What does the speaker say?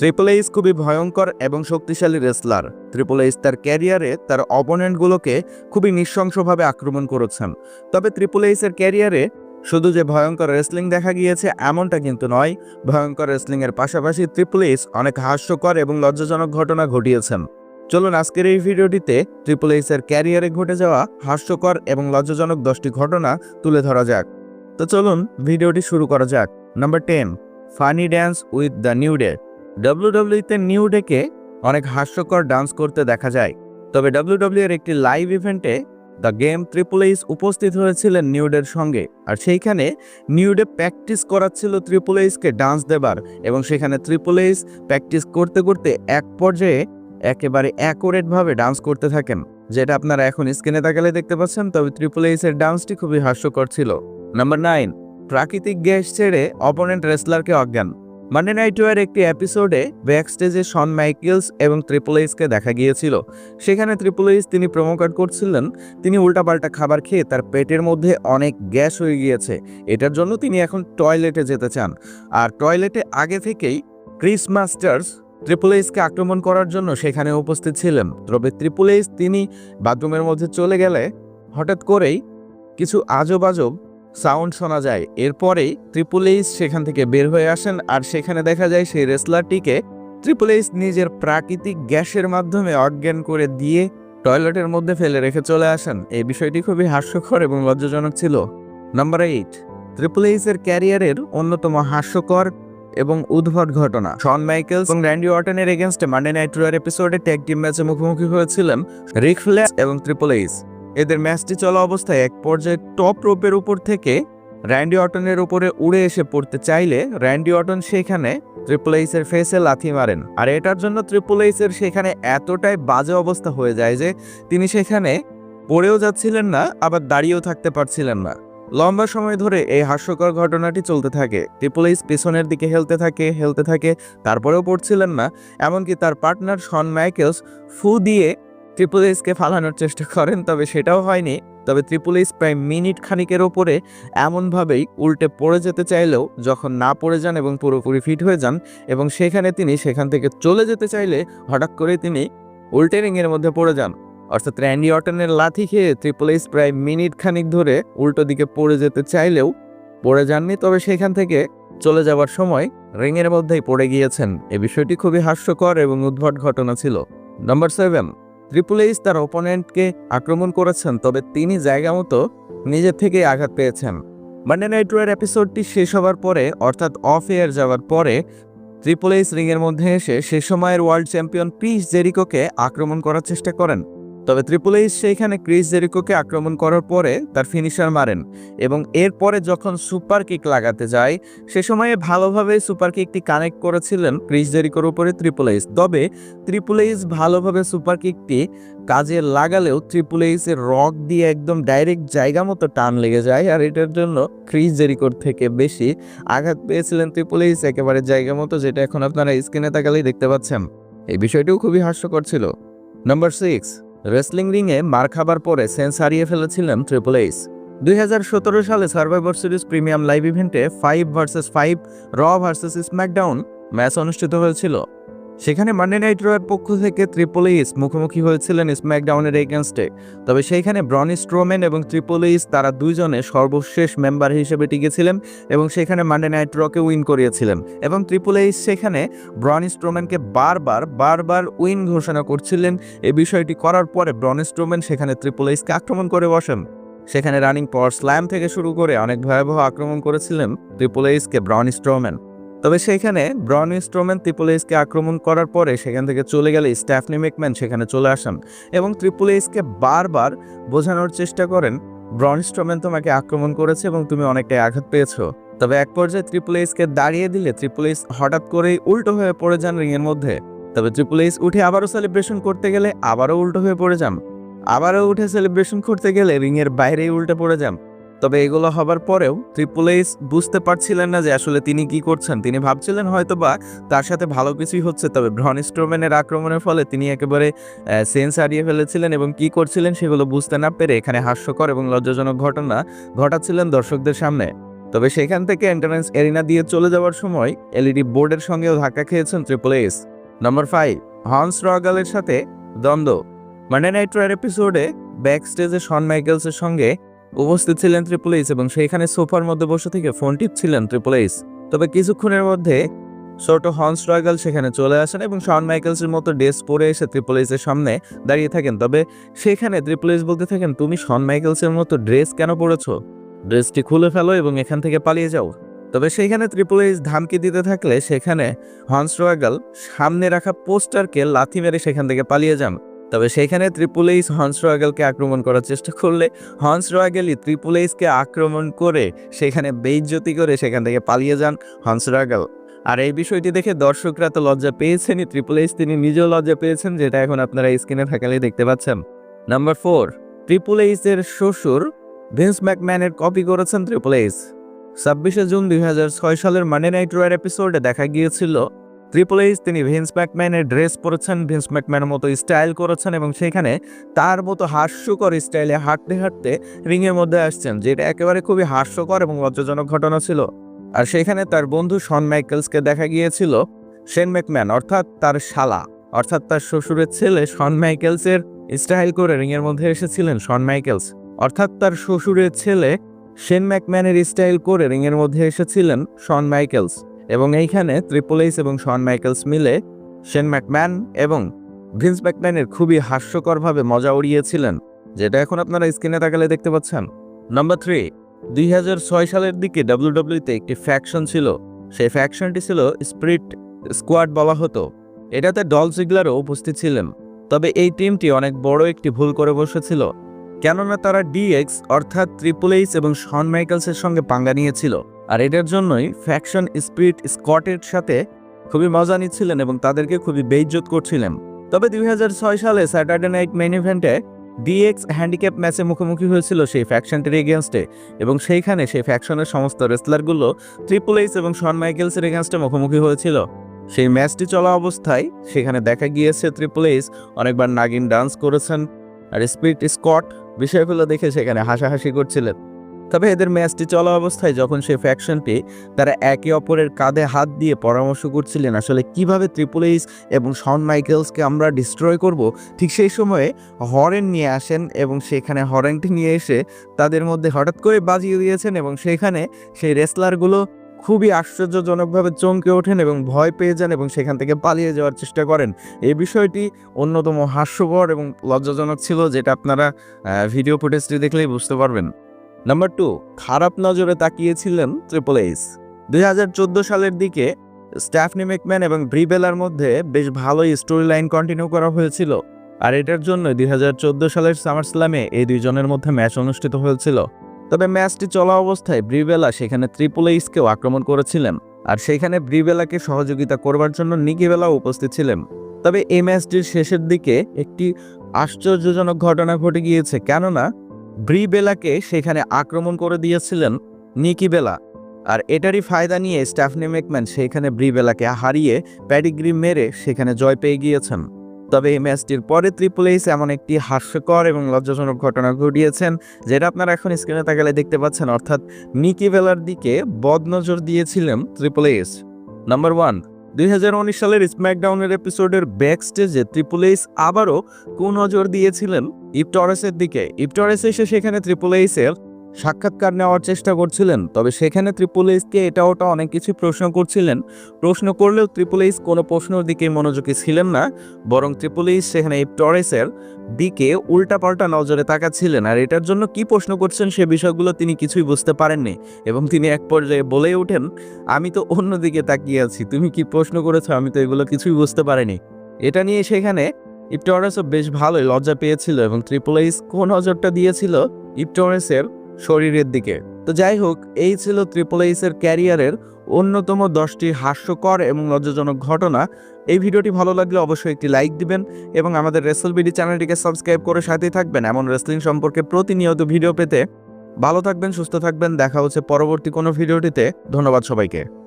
Triple H খুবই ভয়ঙ্কর এবং শক্তিশালী রেসলার ট্রিপল এইচ তার ক্যারিয়ারে তার অপোনেন্টগুলোকে খুবই নৃশংসভাবে আক্রমণ করেছেন। তবে ট্রিপল এইচের ক্যারিয়ারে শুধু যে ভয়ঙ্কর রেসলিং দেখা গিয়েছে এমনটা কিন্তু নয়, ভয়ঙ্কর রেসলিংয়ের পাশাপাশি ট্রিপল এইচ অনেক হাস্যকর এবং লজ্জাজনক ঘটনা ঘটিয়েছেন। চলুন আজকের এই ভিডিওটিতে ট্রিপল এইচের ক্যারিয়ারে ঘটে যাওয়া হাস্যকর এবং লজ্জাজনক দশটি ঘটনা তুলে ধরা যাক। তো চলুন ভিডিওটি শুরু করা যাক। Number ten funny dance with the New Day ডাব্লিউডাব্লিউতে New ডেকে অনেক হাস্যকর ডান্স করতে দেখা যায়। তবে ডাব্লিউডাব্লিউ এর একটি লাইভ ইভেন্টে দ্য গেম ট্রিপল এইচ উপস্থিত হয়েছিলেন নিউডের সঙ্গে। আর সেইখানে নিউডে প্র্যাকটিস করাচ্ছিল ট্রিপল এইচকে ডান্স দেবার এবং সেখানে ট্রিপল এইচ প্র্যাকটিস করতে করতে এক পর্যায়ে একেবারে অ্যাকোরেটভাবে ডান্স করতে থাকেন, যেটা আপনারা এখন স্ক্রিনে তাকালে দেখতে পাচ্ছেন। তবে ট্রিপল এইচের ডান্সটি খুবই হাস্যকর ছিল। নাম্বার নাইন প্রাকৃতিক গ্যাস ছেড়ে অপোনেন্ট রেসলারকে অজ্ঞান। মান্ডে নাইট ওয়ার একটি এপিসোডে ব্যাক স্টেজে শন মাইকেলস এবং ট্রিপল এইচকে দেখা গিয়েছিল। সেখানে ট্রিপল এইচ তিনি প্রমোকাট করছিলেন, তিনি উল্টাপাল্টা খাবার খেয়ে তার পেটের মধ্যে অনেক গ্যাস হয়ে গিয়েছে। এটার জন্য তিনি এখন টয়লেটে যেতে চান। আর টয়লেটে আগে থেকেই ক্রিস মাস্টার্স ট্রিপল এইচকে আক্রমণ করার জন্য সেখানে উপস্থিত ছিলেন। তবে ট্রিপল এইচ তিনি বাথরুমের মধ্যে চলে গেলে হঠাৎ করেই কিছু আজব আজব সাউন্ড শোনা যায়। এরপরেই ট্রিপল এইচ সেখান থেকে বের হয়ে আসেন আর সেখানে দেখা যায় সেই রেসলারটিকে ট্রিপল এইচ নিজের প্রাকৃতিক গ্যাসের মাধ্যমে অজ্ঞান করে দিয়ে টয়লেটের মধ্যে ফেলে রেখে চলে আসেন। এই বিষয়টি খুবই হাস্যকর এবং লজ্জাজনক ছিল। নাম্বার এইট ট্রিপল এইচের ক্যারিয়ারের অন্যতম হাস্যকর এবং উদ্ভট ঘটনা। শন মাইকেলস এবং র্যান্ডি অর্টনের এগেনস্টে মান্ডে নাইট রয়ার এপিসোডে ট্যাগ টিম ম্যাচে মুখোমুখি হয়েছিলেন রিক ফ্ল্যাশ এবং ট্রিপল এইচ এদের ম্যাচটি চলা অবস্থায় এক পর্যায়ে টপ রোপের উপর থেকে র্যান্ডি অটনের উপরে উড়ে এসে পড়তে চাইলে র্যান্ডি অটন সেখানে ট্রিপল এইসের ফেসে লাথি মারেন। আর এটার জন্য ট্রিপল এইসের সেখানে এতটাই বাজে অবস্থা হয়ে যায় যে তিনি সেখানে পড়েও যাচ্ছিলেন না, আবার দাঁড়িয়েও থাকতে পারছিলেন না। লম্বা সময় ধরে এই হাস্যকর ঘটনাটি চলতে থাকে। ট্রিপল এইচ পেছনের দিকে হেলতে থাকে হেলতে থাকে, তারপরেও পড়ছিলেন না। এমনকি তার পার্টনার শন মাইকেলস ফু দিয়ে ট্রিপল এইচকে ফালানোর চেষ্টা করেন, তবে সেটাও হয়নি। তবে এইচ প্রায় মিনিট খানিকের ওপরে এমনভাবেই উল্টে পড়ে যেতে চাইলেও যখন না পড়ে যান এবং পুরোপুরি ফিট হয়ে যান এবং সেখানে তিনি সেখান থেকে চলে যেতে চাইলে হঠাৎ করে তিনি উল্টে রিংয়ের মধ্যে পড়ে যান। অর্থাৎ র্যান্ডি অটনের লাথি খেয়ে এইচ প্রায় মিনিট খানিক ধরে উল্টো দিকে পড়ে যেতে চাইলেও পড়ে যাননি, তবে সেখান থেকে চলে যাওয়ার সময় রিংয়ের মধ্যেই পড়ে গিয়েছেন। এ বিষয়টি খুবই হাস্যকর এবং উদ্ভট ঘটনা ছিল। নম্বর সেভেন ট্রিপল এইচ তার ওপোনেন্টকে আক্রমণ করেছেন, তবে তিনি জায়গা মতো নিজের থেকেই আঘাত পেয়েছেন। মান্ডে নাইট ওয়ার এপিসোডটি শেষ হওয়ার পরে, অর্থাৎ অফ এয়ার যাওয়ার পরে ট্রিপল এইচ রিংয়ের মধ্যে এসে সে সময়ের ওয়ার্ল্ড চ্যাম্পিয়ন পিস জেরিকোকে আক্রমণ করার চেষ্টা করেন। তবে ট্রিপল এইচ সেইখানে ক্রিস জেরিকোকে আক্রমণ করার পরে তার ফিনিশার মারেন এবং এরপরে যখন সুপার কিক লাগাতে যায়, সে সময়ে ভালোভাবে সুপার কিকটি কানেক্ট করেছিলেন ক্রিস জেরিকোর উপরে ট্রিপল এইচ। তবে ট্রিপল এইচ ভালোভাবে সুপার কিকটি কাজে লাগালেও ট্রিপল এইচের রক দিয়ে একদম ডাইরেক্ট জায়গা মতো টান লেগে যায় আর এটার জন্য ক্রিস জেরিকোর থেকে বেশি আঘাত পেয়েছিলেন ট্রিপল এইচ একেবারে জায়গা মতো যেটা এখন আপনারা স্ক্রিনে তাকালেই দেখতে পাচ্ছেন। এই বিষয়টিও খুবই হাস্যকর ছিল। Number six. রেসলিং রিংয়ে মার খাবার পরে সেন্স হারিয়ে ফেলেছিলেন ট্রিপল এইস দুই হাজার সতেরো সালে সার্ভাইভার সিরিজ প্রিমিয়াম লাইভ ইভেন্টে five versus five Raw versus SmackDown match অনুষ্ঠিত হয়েছিল। সেখানে মান্ডে নাইট রয়ের পক্ষ থেকে ট্রিপল এইচ মুখোমুখি হয়েছিলেন স্ম্যাকডাউনের এগেনস্টে তবে সেইখানে ব্রনি স্ট্রোমেন এবং ট্রিপল এইচ তারা দুইজনে সর্বশেষ মেম্বার হিসেবে টিকেছিলেন এবং সেখানে মান্ডে নাইট রকে উইন করিয়েছিলেন। এবং ট্রিপল এইচ সেখানে ব্রনি স্ট্রোম্যানকে বারবার বারবার উইন ঘোষণা করছিলেন। এই বিষয়টি করার পরে ব্রনি স্ট্রোম্যান সেখানে ট্রিপল এইচকে আক্রমণ করে বসেন। সেখানে রানিং পর স্ল্যাম থেকে শুরু করে অনেক ভয়াবহ আক্রমণ করেছিলেন ট্রিপল এইচকে ব্রাউনি স্ট্রোম্যান তবে সেখানে ব্রাউনি স্ট্রোম্যান ট্রিপল এইচকে আক্রমণ করার পরে সেখান থেকে চলে গেলে স্ট্যাফনি মেকম্যান সেখানে চলে আসেন এবং ট্রিপল এইচকে বারবার বোঝানোর চেষ্টা করেন ব্রাউনি স্ট্রোম্যান তোমাকে আক্রমণ করেছে এবং তুমি অনেকটাই আঘাত পেয়েছ। তবে এক পর্যায়ে ট্রিপল এইচকে দাঁড়িয়ে দিলে এইচ হঠাৎ করেই উল্টো হয়ে পড়ে যান রিংয়ের মধ্যে। তবে এইচ উঠে আবারও সেলিব্রেশন করতে গেলে আবারও উল্টো হয়ে পড়ে যান। আবারও উঠে সেলিব্রেশন করতে গেলে রিংয়ের বাইরেই উল্টে পড়ে যান। তবে এগুলো হবার পরেও এইচ বুঝতে পারছিলেন না যে আসলে তিনি কি করছেন। তিনি ভাবছিলেন হয়তো বা তার সাথে ভালো কিছুই হচ্ছে, তবে ভ্রনিস্ট্রোম্যানের আক্রমণের ফলে তিনি একেবারে সেন্স হারিয়ে ফেলেছিলেন এবং কি করছিলেন সেগুলো বুঝতে না পেরে এখানে হাস্যকর এবং লজ্জাজনক ঘটনা ঘটাচ্ছিলেন দর্শকদের সামনে। তবে সেখান থেকে এন্ট্রান্স এরিনা দিয়ে চলে যাওয়ার সময় এলইডি বোর্ডের সঙ্গেও ধাক্কা খেয়েছেন ট্রিপল নম্বর ফাইভ হন্স রগালের সাথে দ্বন্দ্ব। মানডে নাইট এপিসোডে ব্যাক স্টেজে শন মাইকেলসের সঙ্গে উপস্থিত ছিলেন ট্রিপল এইস এবং সেইখানে সোফার মধ্যে বসে থেকে ফোন টিপছিলেন এইস তবে কিছুক্ষণের মধ্যে ছোট হন্স রয়গাল সেখানে চলে আসেন এবং শন মাইকেলসের মতো ড্রেস পরে এসে ট্রিপল এইসের সামনে দাঁড়িয়ে থাকেন। তবে সেখানে ট্রিপল এইস বলতে থাকেন, তুমি শন মাইকেলসের মতো ড্রেস কেন পরেছো? ড্রেসটি খুলে ফেলো এবং এখান থেকে পালিয়ে যাও। তবে সেইখানে এইচ ধামকি দিতে থাকলে সেখানে হন্স রয়গাল সামনে রাখা পোস্টারকে লাথি মেরে সেখান থেকে পালিয়ে যান। তবে সেখানে ত্রিপুল এইচ হন্স রয়গালকে আক্রমণ করার চেষ্টা করলে হন্স রয়গালই ত্রিপুল এইচকে আক্রমণ করে সেখানে বেইজ্জতি করে সেখান থেকে পালিয়ে যান হন্স রয়গাল আর এই বিষয়টি দেখে দর্শকরা তো লজ্জা পেয়েছেনই। ট্রিপল এইচ তিনি নিজেও লজ্জা পেয়েছেন, যেটা এখন আপনারা স্ক্রিনে থাকালেই দেখতে পাচ্ছেন। নাম্বার ফোর ট্রিপল এইচের শ্বশুর ভিন্স ম্যাকম্যানের কপি করেছেন ট্রিপল এইচ ছাব্বিশে জুন দুই হাজার ছয় সালের মানে নাইট রয়ের এপিসোডে দেখা গিয়েছিল ট্রিপল এইচ তিনি ভিন্স ম্যাকম্যানের ড্রেস পরেছেন ভিন্স ম্যাকম্যানের মতো স্টাইল করেছেন এবং সেখানে তার মতো হাস্যকর স্টাইলে হাঁটতে হাঁটতে রিংয়ের মধ্যে আসছেন যেটা একেবারে খুবই হাস্যকর এবং লজ্জাজনক ঘটনা ছিল। আর সেখানে তার বন্ধু শন মাইকেলসকে দেখা গিয়েছিল শেন ম্যাকম্যান অর্থাৎ তার শালা, অর্থাৎ তার শ্বশুরের ছেলে শন মাইকেলসের স্টাইল করে রিংয়ের মধ্যে এসেছিলেন শন মাইকেলস অর্থাৎ তার শ্বশুরের ছেলে শেন ম্যাকম্যানের স্টাইল করে রিংয়ের মধ্যে এসেছিলেন শন মাইকেলস এবং এইখানে ট্রিপল এইচ এবং শন মাইকেলস মিলে শেন ম্যাকম্যান এবং ভিন্স ম্যাকম্যানের খুবই হাস্যকরভাবে মজা উড়িয়েছিলেন, যেটা এখন আপনারা স্ক্রিনে তাকালে দেখতে পাচ্ছেন। নাম্বার থ্রি দুই হাজার ছয় সালের দিকে ডাব্লিউডাব্লিউতে একটি ফ্যাকশন ছিল। সেই ফ্যাকশনটি ছিল স্প্রিট স্কোয়াড বলা হতো। এটাতে ডল জিগলারও উপস্থিত ছিলেন। তবে এই টিমটি অনেক বড় একটি ভুল করে বসেছিল, কেননা তারা ডিএক্স অর্থাৎ ত্রিপুলেইস এবং শন মাইকেলসের সঙ্গে পাঙ্গা নিয়েছিল। আর এটার জন্যই ফ্যাকশন স্পিরিট স্কটের সাথে খুবই মজা নিচ্ছিলেন এবং তাদেরকে খুবই বেইজ্জত করছিলেন। তবে দুই হাজার ছয় সালে স্যাটারডে নাইট মেইন ইভেন্টে ডিএক্স হ্যান্ডিক্যাপ ম্যাচে মুখোমুখি হয়েছিল সেই ফ্যাকশনটির এগেনস্টে এবং সেইখানে সেই ফ্যাকশনের সমস্ত রেসলারগুলো ট্রিপল এইচ এবং শন মাইকেলসের এগেনস্টে মুখোমুখি হয়েছিল। সেই ম্যাচটি চলা অবস্থায় সেখানে দেখা গিয়েছে ট্রিপল এইচ অনেকবার নাগিন ডান্স করেছেন আর স্পিরিট স্কট বিষয়গুলো দেখে সেখানে হাসাহাসি করছিলেন। তবে এদের ম্যাচটি চলা অবস্থায় যখন সেই ফ্যাকশনটি তারা একে অপরের কাঁধে হাত দিয়ে পরামর্শ করছিলেন আসলে কীভাবে ট্রিপল এইচ এবং শন মাইকেলসকে আমরা ডিস্ট্রয় করব, ঠিক সেই সময়ে হরেন নিয়ে আসেন এবং সেখানে হরেনটি নিয়ে এসে তাদের মধ্যে হঠাৎ করে বাজিয়ে দিয়েছেন এবং সেখানে সেই রেসলারগুলো খুবই আশ্চর্যজনকভাবে চমকে ওঠেন এবং ভয় পেয়ে যান এবং সেখান থেকে পালিয়ে যাওয়ার চেষ্টা করেন। এই বিষয়টি অন্যতম হাস্যকর এবং লজ্জাজনক ছিল যেটা আপনারা ভিডিও ফুটেজটি দেখলেই বুঝতে পারবেন। নাম্বার টু খারাপ নজরে তাকিয়েছিলেন ট্রিপল এইচ দুই সালের দিকে স্ট্যাফনি ম্যাকম্যান এবং ব্রিবেলার মধ্যে বেশ ভালোই স্টোরি লাইন কন্টিনিউ করা হয়েছিল। আর এটার জন্য দুই হাজার চোদ্দ সালের সামার স্ল্যামে এই দুইজনের মধ্যে ম্যাচ অনুষ্ঠিত হয়েছিল। তবে ম্যাচটি চলা অবস্থায় ব্রিবেলা সেখানে ট্রিপল এইচকেও আক্রমণ করেছিলেন। আর সেখানে ব্রিবেলাকে সহযোগিতা করবার জন্য নিকিবেলাও উপস্থিত ছিলেন। তবে এই ম্যাচটির শেষের দিকে একটি আশ্চর্যজনক ঘটনা ঘটে গিয়েছে। কেননা ব্রিবেলাকে সেখানে আক্রমণ করে দিয়েছিলেন নিকি বেলা, আর এটারই ফায়দা নিয়ে স্টাফনি ম্যাকম্যান সেখানে ব্রিবেলাকে হারিয়ে প্যাডিগ্রি মেরে সেখানে জয় পেয়ে গিয়েছেন। তবে এই ম্যাচটির পরে ত্রিপল এইচ এমন একটি হাস্যকর এবং লজ্জাজনক ঘটনা ঘটিয়েছেন, যেটা আপনারা এখন স্ক্রিনে তাকালে দেখতে পাচ্ছেন, অর্থাৎ নিকি বেলার দিকে বদনজর দিয়েছিলেন ট্রিপল এইচ নাম্বার ওয়ান দুই হাজার উনিশ সালের স্ম্যাকডাউনের এপিসোডের ব্যাক স্টেজে ট্রিপল এইস আবারও কুনজর দিয়েছিলেন ইপটরেসের দিকে। ইপটরেস এসে সেখানে ট্রিপল এইচের সাক্ষাৎকার নেওয়ার চেষ্টা করছিলেন, তবে সেখানে ট্রিপল এইচকে এটা ওটা অনেক কিছু প্রশ্ন করছিলেন। প্রশ্ন করলেও ট্রিপল এইচ কোনো প্রশ্নের দিকে মনোযোগী ছিলেন না, বরং ট্রিপল এইচ সেখানে ইপটরেসের দিকে উল্টাপাল্টা নজরে তাকাচ্ছিলেন। আর এটার জন্য কি প্রশ্ন করছেন সে বিষয়গুলো তিনি কিছুই বুঝতে পারেননি এবং তিনি এক পর্যায়ে বলেই ওঠেন, আমি তো অন্যদিকে তাকিয়ে আছি, তুমি কি প্রশ্ন করেছ? আমি তো এগুলো কিছুই বুঝতে পারিনি। এটা নিয়ে সেখানে ইপটরেসও বেশ ভালোই লজ্জা পেয়েছিল এবং ট্রিপল এইচ কোন নজরটা দিয়েছিল ইপটরেসের শরীরের দিকে। তো যাই হোক, এই ছিল ট্রিপল এইসের ক্যারিয়ারের অন্যতম দশটি হাস্যকর এবং লজ্জাজনক ঘটনা। এই ভিডিওটি ভালো লাগলে অবশ্যই একটি লাইক দিবেন এবং আমাদের রেসল বিডি চ্যানেলটিকে সাবস্ক্রাইব করে সাথেই থাকবেন এমন রেসলিং সম্পর্কে প্রতিনিয়ত ভিডিও পেতে। ভালো থাকবেন, সুস্থ থাকবেন, দেখা হচ্ছে পরবর্তী কোনো ভিডিওটিতে। ধন্যবাদ সবাইকে।